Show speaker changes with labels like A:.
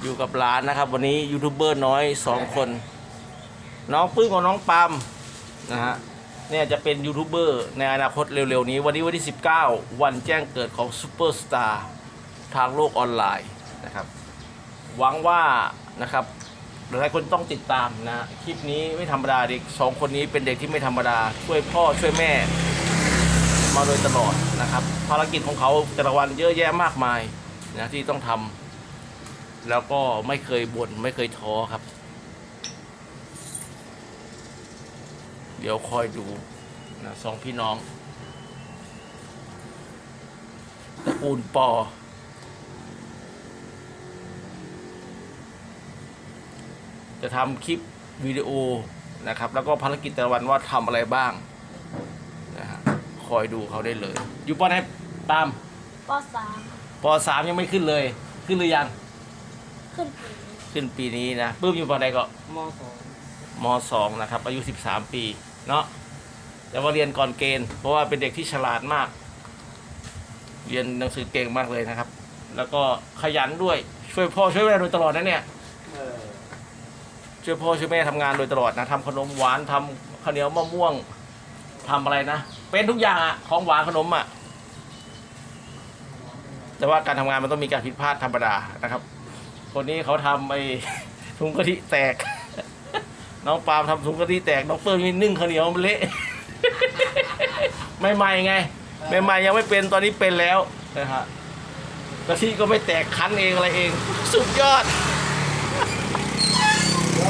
A: อยู่กับร้านนะครับ วันนี้ยูทูบเบอร์น้อยสองคน น้องปื้มกับน้องปามนะฮะเนี่ยจะเป็นยูทูบเบอร์ในอนาคตเร็วๆนี้ วันนี้วันที่ 19 วันแจ้งเกิดของซูเปอร์สตาร์ทางโลกออนไลน์นะครับหวังว่านะครับหลายคนต้องติดตามนะคลิปนี้ไม่ธรรมดาเด็กสองคนนี้เป็นเด็กที่ไม่ธรรมดา ช่วยพ่อช่วยแม่ มาโดยตลอดนะครับ ภารกิจของเขาแต่ละวันเยอะแยะมากมายนะที่ต้องทำ แล้วก็ไม่เคยบ่นไม่เคยท้อครับ เดี๋ยวคอยดูนะสองพี่น้องตระกูลปอ จะทำคลิปวิดีโอนะครับ แล้วก็ภารกิจแต่ละวันว่าทำอะไรบ้างนะฮะคอยดูเขาได้เลย อยู่ปอไหนตาม
B: ปสาม
A: ปสามยังไม่ขึ้นเลย ขึ้นหรือยัง
B: ขึ้นปี
A: ขึ้นปีนี้นะปื้มอยู่ปอไหนก็
C: มสอง
A: มสองนะครับ อายุ 13 ปีเนาะแต่ว่าเรียนก่อนเกณฑ์เพราะว่าเป็นเด็กที่ฉลาดมาก เรียนหนังสือเก่งมากเลยนะครับ แล้วก็ขยันด้วยช่วยพ่อช่วยแม่โดยตลอดนะเนี่ย
C: เออ
A: ช่วยพ่อช่วยแม่ทำงานโดยตลอดนะทำขนมหวานทำข้าวเหนียวมะม่วงทำอะไรนะเป็นทุกอย่างอะของหวานขนมอะแต่ว่าการทำงานมันต้องมีการผิดพลาดธรรมดานะครับ คนนี้เขาทำไอ้ถุงกะทิแตก น้องปาล์มทำถุงกะทิแตก น้องเปิ้ลนี่นึ่งข้าวเหนียวมันเละใหม่ๆไงใหม่ๆยังไม่เป็นตอนนี้เป็นแล้วนะฮะกะทิก็ไม่แตกคั้นเองอะไรเอง สุดยอด